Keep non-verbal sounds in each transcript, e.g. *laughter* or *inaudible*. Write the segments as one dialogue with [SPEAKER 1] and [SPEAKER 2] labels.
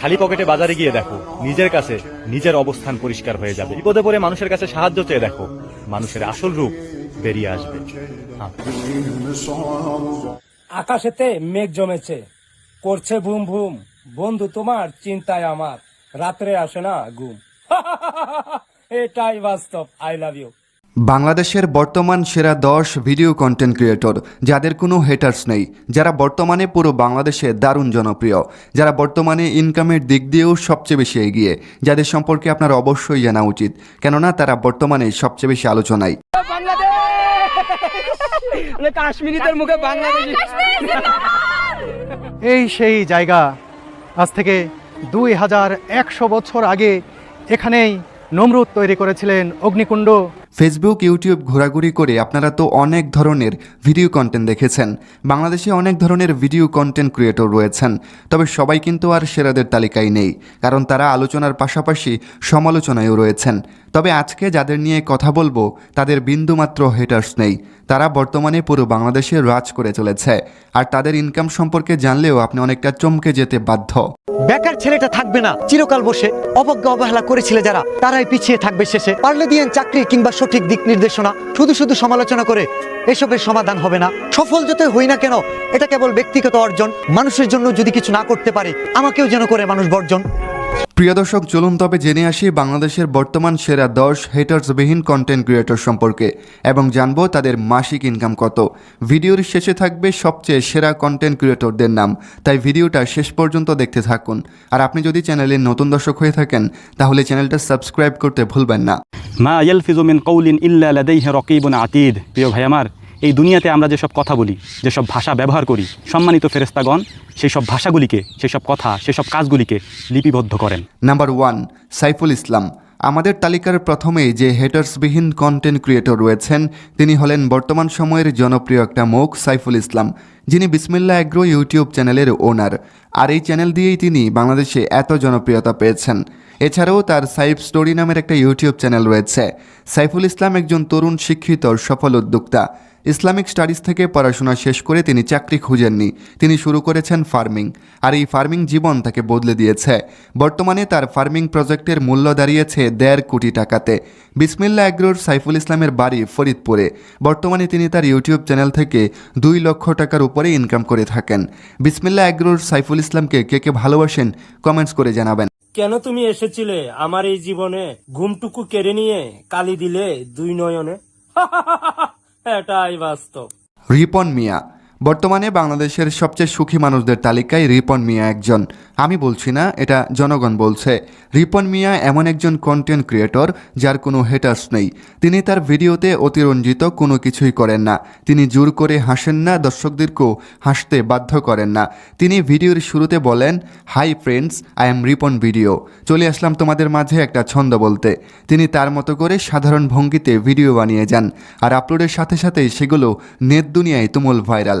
[SPEAKER 1] খালি পকেটে বাজারে গিয়ে দেখো, নিজের কাছে নিজের অবস্থান পরিষ্কার হয়ে যাবে। বিপদে পড়ে মানুষের কাছে সাহায্য চেয়ে দেখো, মানুষের আসল রূপ বেরিয়ে আসবে। হ্যাঁ।
[SPEAKER 2] আকাশেতে মেঘ জমেছে, করছে ভুম ভুম। বন্ধু, তোমার চিন্তায় আমার, রাত্রে আসে না ঘুম। *laughs* এটাই বাস্তব আই লাভ ইউ
[SPEAKER 3] বাংলাদেশের বর্তমান সেরা দশ ভিডিও কন্টেন্ট ক্রিয়েটর যাদের কোনো হেটার্স নেই যারা বর্তমানে পুরো বাংলাদেশে দারুণ জনপ্রিয় যারা বর্তমানে ইনকামের দিক দিয়েও সবচেয়ে বেশি এগিয়ে যাদের সম্পর্কে আপনার অবশ্যই জানা উচিত কেননা তারা বর্তমানে সবচেয়ে বেশি আলোচনায়।
[SPEAKER 4] কাশ্মীরিদের মুখে বাংলাদেশি।
[SPEAKER 5] এই সেই জায়গা আজ থেকে দুই হাজার একশো বছর আগে এখানেই নমরুদ তৈরি করেছিলেন অগ্নিকুণ্ড।
[SPEAKER 3] ফেসবুক ইউটিউব ঘোরাঘুরি করে আপনারা তো অনেক ধরনের ভিডিও কন্টেন্ট দেখেছেন। বাংলাদেশে অনেক ধরনের ভিডিও কন্টেন্ট ক্রিয়েটর রয়েছেন। তবে সবাই কিন্তু আর সেরাদের তালিকায় নেই, কারণ তারা আলোচনার পাশাপাশি সমালোচনায়ও রয়েছেন। তবে আজকে যাদের নিয়ে কথা বলব, তাদের বিন্দুমাত্র হেটার্স নেই। তারা বর্তমানে পুরো বাংলাদেশে রাজ করে চলেছে। আর তাদের ইনকাম সম্পর্কে জানলেও আপনি অনেকটা চমকে যেতে বাধ্য।
[SPEAKER 6] বেকার ছেলেটা থাকবে না, চিরকাল বসে অবজ্ঞা অবহেলা করেছিল যারা, তারাই পিছিয়ে থাকবে শেষে। পারলে দিয়েন চাকরি কিংবা সঠিক দিক নির্দেশনা, শুধু শুধু সমালোচনা করে এসবের সমাধান হবে না। সফল যত হই না কেন, এটা কেবল ব্যক্তিগত অর্জন। মানুষের জন্য যদি কিছু না করতে পারে, আমাকেও যেন করে মানুষ বর্জন।
[SPEAKER 3] প্রিয় দর্শক, চলুন তবে জেনে আসি বাংলাদেশের বর্তমান সেরা দশ হেটার্সবিহীন কন্টেন্ট ক্রিয়েটর সম্পর্কে এবং জানব তাদের মাসিক ইনকাম কত। ভিডিওর শেষে থাকবে সবচেয়ে সেরা কন্টেন্ট ক্রিয়েটরদের নাম। তাই ভিডিওটা শেষ পর্যন্ত দেখতে থাকুন। আর আপনি যদি চ্যানেলের নতুন দর্শক হয়ে থাকেন, তাহলে চ্যানেলটা সাবস্ক্রাইব করতে ভুলবেন না।
[SPEAKER 7] মা ইয়ালফিজু মিন কৌলিন ইল্লা লাদাইহি রাকিবুন আতিদ। প্রিয় ভাই আমার এই দুনিয়াতে আমরা যেসব কথা বলি, যেসব ভাষা ব্যবহার করি, সম্মানিত ফেরেস্তাগণ সেই সব ভাষাগুলিকে সেই সব কথা সেসব কাজগুলিকে লিপিবদ্ধ করেন।
[SPEAKER 3] Number one Saiful Islam. আমাদের তালিকার প্রথমেই যে হেটার্সবিহীন কন্টেন্ট ক্রিয়েটর রয়েছেন, তিনি হলেন বর্তমান সময়ের জনপ্রিয় একটা মুখ, সাইফুল ইসলাম। যিনি বিসমিল্লা অ্যাগ্রো ইউটিউব চ্যানেলের ওনার আর এই চ্যানেল দিয়েই তিনি বাংলাদেশে এত জনপ্রিয়তা পেয়েছেন। এছাড়াও তার সাইফ স্টোরি নামের একটা ইউটিউব চ্যানেল রয়েছে। সাইফুল ইসলাম একজন তরুণ শিক্ষিত, সফল উদ্যোক্তা। ইসলামিক স্টাডিজ থেকে পড়াশোনা শেষ করে তিনি চাকরি খুঁজেননি। তিনি শুরু করেছেন ফার্মিং। আর এই ফার্মিং জীবন তাকে বদলে দিয়েছে। বর্তমানে তার ফার্মিং প্রজেক্টের মূল্য দাঁড়িয়েছে দেড় কোটি টাকাতে। বিসমিল্লা অ্যাগ্রোর সাইফুল ইসলামের বাড়ি ফরিদপুরে। বর্তমানে তিনি তার ইউটিউব চ্যানেল থেকে দুই লক্ষ টাকার উপরে ইনকাম করে থাকেন। বিসমিল্লা অ্যাগ্রোর সাইফুল ইসলামকে কে কে ভালোবাসেন কমেন্টস করে জানাবেন।
[SPEAKER 2] কেন তুমি এসেছিলে আমার এই জীবনে ঘুমটুকু কেড়ে নিয়ে কালি দিলে দুই নয়নে? *laughs* এটাই বাস্তব।
[SPEAKER 3] রিপন মিয়া বর্তমানে বাংলাদেশের সবচেয়ে সুখী মানুষদের তালিকায় রিপন মিয়া একজন। আমি বলছি না, এটা জনগণ বলছে। রিপন মিয়া এমন একজন কন্টেন্ট ক্রিয়েটর যার কোনো হেটার্স নেই। তিনি তার ভিডিওতে অতিরঞ্জিত কোনো কিছুই করেন না। তিনি জোর করে হাসেন না, দর্শকদেরকেও হাসতে বাধ্য করেন না। তিনি ভিডিওর শুরুতে বলেন hi friends I am Ripon video চলে আসলাম তোমাদের মাঝে একটা ছন্দ বলতে। তিনি তার মতো করে সাধারণ ভঙ্গিতে ভিডিও বানিয়ে যান। আর আপলোডের সাথে সাথেই সেগুলো নেট দুনিয়ায় তুমুল ভাইরাল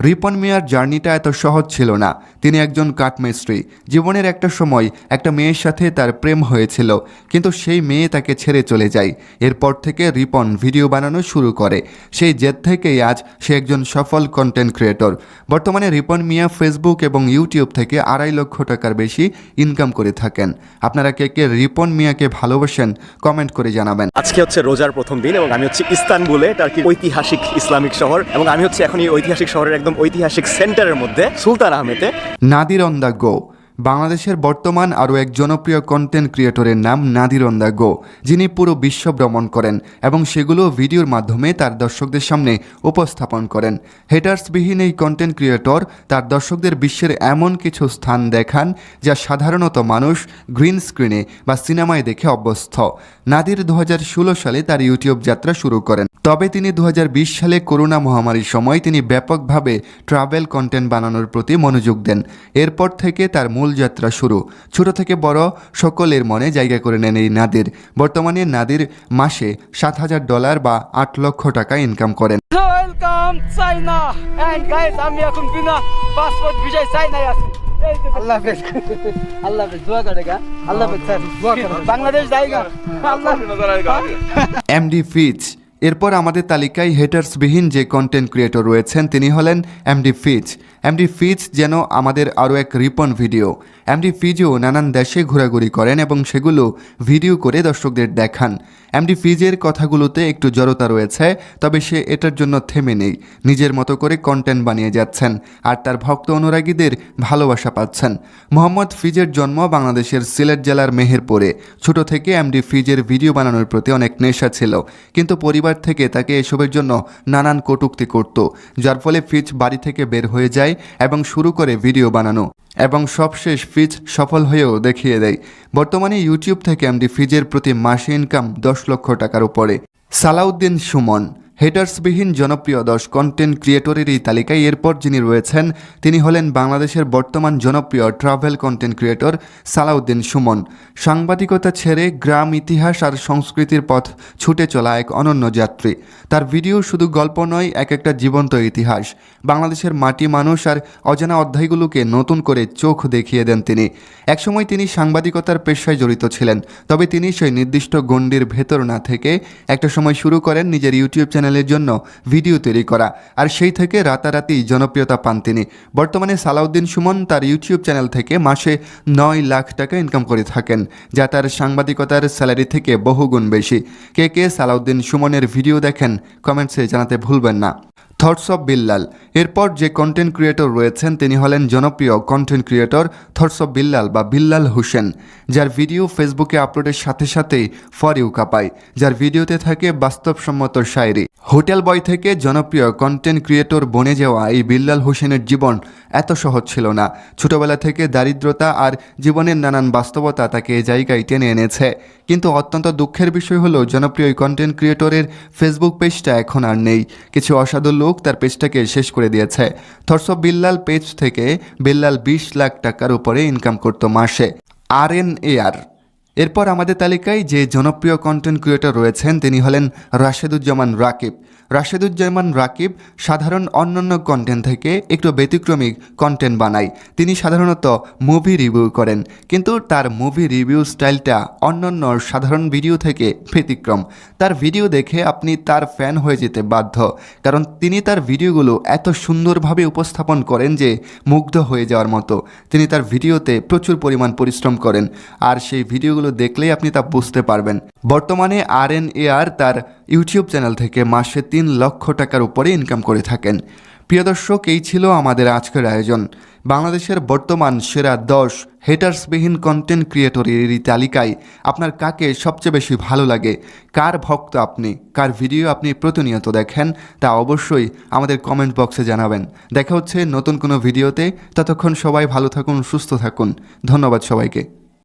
[SPEAKER 3] রিপন মিয়ার জার্নিটা এত সহজ ছিল না। তিনি একজন কাঠমিস্ত্রি। জীবনের একটা সময় একটা মেয়ের সাথে তার প্রেম হয়েছিল, কিন্তু সেই মেয়ে তাকে ছেড়ে চলে যায়। এরপর থেকে রিপন ভিডিও বানানো শুরু করে। সেই জেদ থেকেই আজ সে একজন সফল কন্টেন্ট ক্রিয়েটর বর্তমানে রিপন মিয়া ফেসবুক এবং ইউটিউব থেকে আড়াই লক্ষ টাকার বেশি ইনকাম করে থাকেন। আপনারা কে কে রিপন মিয়াকে ভালোবাসেন কমেন্ট করে জানাবেন।
[SPEAKER 8] আজকে হচ্ছে রোজার প্রথম দিন এবং আমি হচ্ছে ইস্তানবুলে কি ঐতিহাসিক ইসলামিক শহর। এবং আমি হচ্ছে এখন এই ঐতিহাসিক শহরের একদম ঐতিহাসিক সেন্টারের মধ্যে সুলতান আহমেদে
[SPEAKER 3] নাদির অন দ্য গো। বাংলাদেশের বর্তমান আরও এক জনপ্রিয় কন্টেন্ট ক্রিয়েটরের নাম নাদির অন গো, যিনি পুরো বিশ্ব ভ্রমণ করেন এবং সেগুলো ভিডিওর মাধ্যমে তার দর্শকদের সামনে উপস্থাপন করেন। হেটার্সবিহীন এই কন্টেন্ট ক্রিয়েটর তার দর্শকদের বিশ্বের এমন কিছু স্থান দেখান যা সাধারণত মানুষ গ্রিন স্ক্রিনে বা সিনেমায় দেখে অভ্যস্ত। নাদির দু হাজার ষোলো সালে তার ইউটিউব যাত্রা শুরু করেন। তবে তিনি দু হাজার বিশ সালে করোনা মহামারীর সময় তিনি ব্যাপকভাবে ট্রাভেল কন্টেন্ট বানানোর প্রতি মনোযোগ দেন। এরপর থেকে তার মূল যাত্রা শুরু। ছোট থেকে বড় সকলের মনে জায়গা করে নেন এই নাদির। বর্তমানে নাদির মাসে সাত হাজার ডলার বা আট লক্ষ টাকা ইনকাম করেন।
[SPEAKER 4] ওয়েলকাম চাইনা এন্ড গাইস আমি এখন বিনা পাসপোর্ট ভিসায় চাইনায় আছি। আল্লাহ হাফেজ। আল্লাহ হাফেজ দোয়া করে আল্লাহ হাফেজ স্যার বাংলাদেশ জায়গা। আল্লাহ
[SPEAKER 3] এমডি ফিচ এরপর আমাদের তালিকায় হেটার্সবিহীন যে কন্টেন্ট ক্রিয়েটর রয়েছেন তিনি হলেন এমডি ফিচ এমডি ফিজ যেন আমাদের আরও এক রিপন ভিডিও। এমডি ফিজও নানান দেশে ঘোরাঘুরি করেন এবং সেগুলো ভিডিও করে দর্শকদের দেখান। এমডি ফিজের কথাগুলোতে একটু জড়তা রয়েছে, তবে সে এটার জন্য থেমে নেই। নিজের মতো করে কন্টেন্ট বানিয়ে যাচ্ছেন, আর তার ভক্ত অনুরাগীদের ভালোবাসা পাচ্ছেন। মোহাম্মদ ফিজের জন্ম বাংলাদেশের সিলেট জেলার মেহেরপুরে। ছোট থেকে এমডি ফিজের ভিডিও বানানোর প্রতি অনেক নেশা ছিল, কিন্তু পরিবার থেকে তাকে এসবের জন্য নানান কটূক্তি করত, যার ফলে ফিজ বাড়ি থেকে বের হয়ে যায় এবং শুরু করে ভিডিও বানানো, এবং সবশেষ ফিজ সফল হয়েও দেখিয়ে দেয়। বর্তমানে ইউটিউব থেকে এমডি ফ্রিজের প্রতি মাসে ইনকাম দশ লক্ষ টাকার উপরে। সালাউদ্দিন সুমন হেটার্সবিহীন জনপ্রিয় দশ কন্টেন্ট ক্রিয়েটরের এই তালিকায় এরপর যিনি রয়েছেন, তিনি হলেন বাংলাদেশের বর্তমান জনপ্রিয় travel content creator Salauddin Sumon. সাংবাদিকতা ছেড়ে গ্রাম, ইতিহাস আর সংস্কৃতির পথ ছুটে চলা এক অনন্য যাত্রী। তার ভিডিও শুধু গল্প নয়, এক একটা জীবন্ত ইতিহাস। বাংলাদেশের মাটি মানুষ আর অজানা অধ্যায়গুলোকে নতুন করে চোখ দেখিয়ে দেন তিনি। একসময় তিনি সাংবাদিকতার পেশায় জড়িত ছিলেন, তবে তিনি সেই নির্দিষ্ট গণ্ডির ভেতর না থেকে একটা সময় শুরু করেন নিজের ইউটিউব চ্যানেলের জন্য ভিডিও তৈরি করা। আর সেই থেকে রাতারাতি জনপ্রিয়তা পান তিনি। বর্তমানে সালাউদ্দিন সুমন তার ইউটিউব চ্যানেল থেকে মাসে নয় লাখ টাকা ইনকাম করে থাকেন, যা তার সাংবাদিকতার স্যালারি থেকে বহুগুণ বেশি। কে কে সালাউদ্দিন সুমনের ভিডিও দেখেন কমেন্টসে জানাতে ভুলবেন না। Thoughts of Billal. এরপর যে কন্টেন্ট ক্রিয়েটর রয়েছেন, তিনি হলেন জনপ্রিয় content creator Thoughts of Billal বা বিল্লাল হোসেন, যার ভিডিও ফেসবুকে আপলোডের সাথে সাথেই ফর ইউ কাপায়, যার ভিডিওতে থাকে বাস্তবসম্মত শায়রি। হোটেল বয় থেকে জনপ্রিয় কন্টেন্ট ক্রিয়েটর বনে যাওয়া এই বিল্লাল হোসেনের জীবন এত সহজ ছিল না। ছোটবেলা থেকে দারিদ্রতা আর জীবনের নানান বাস্তবতা তাকে এই জায়গায় টেনে এনেছে। কিন্তু অত্যন্ত দুঃখের বিষয় হলো, জনপ্রিয় এই কন্টেন্ট ক্রিয়েটরের ফেসবুক পেজটা এখন আর নেই। কিছু অসাধু লোক তার পেজটাকে শেষ করে দিয়েছে। থর্স বিল্লাল পেজ থেকে বিল্লাল বিশ লাখ টাকার উপরে ইনকাম করতো মাসে। আর এন এ আর এরপর আমাদের তালিকায় যে জনপ্রিয় কন্টেন্ট ক্রিয়েটর রয়েছেন, তিনি হলেন রাশেদুজ্জামান রাকিব। রাশেদুজ্জামান রাকিব সাধারণ অন্যান্য কন্টেন্ট থেকে একটু ব্যতিক্রমী কন্টেন্ট বানায়। তিনি সাধারণত মুভি রিভিউ করেন, কিন্তু তার মুভি রিভিউ স্টাইলটা অন্যান্য সাধারণ ভিডিও থেকে ব্যতিক্রম। তার ভিডিও দেখে আপনি তার ফ্যান হয়ে যেতে বাধ্য, কারণ তিনি তার ভিডিওগুলো এত সুন্দরভাবে উপস্থাপন করেন যে মুগ্ধ হয়ে যাওয়ার মতো। তিনি তার ভিডিওতে প্রচুর পরিমাণ পরিশ্রম করেন, আর সেই ভিডিওগুলো দেখলেই আপনি তা বুঝতে পারবেন। বর্তমানে আর এন এ আর তার ইউটিউব চ্যানেল থেকে মাসে তিন লক্ষ টাকার উপরে ইনকাম করে থাকেন। প্রিয় দর্শক, এই ছিল আমাদের আজকের আয়োজন। বাংলাদেশের বর্তমান সেরা দশ হেটার্সবিহীন কন্টেন্ট ক্রিয়েটরের এই তালিকায় আপনার কাকে সবচেয়ে বেশি ভালো লাগে? কার ভক্ত আপনি? কার ভিডিও আপনি প্রতিনিয়ত দেখেন? তা অবশ্যই আমাদের কমেন্ট বক্সে জানাবেন। দেখা হচ্ছে নতুন কোনো ভিডিওতে। ততক্ষণ সবাই ভালো থাকুন, সুস্থ থাকুন। ধন্যবাদ সবাইকে।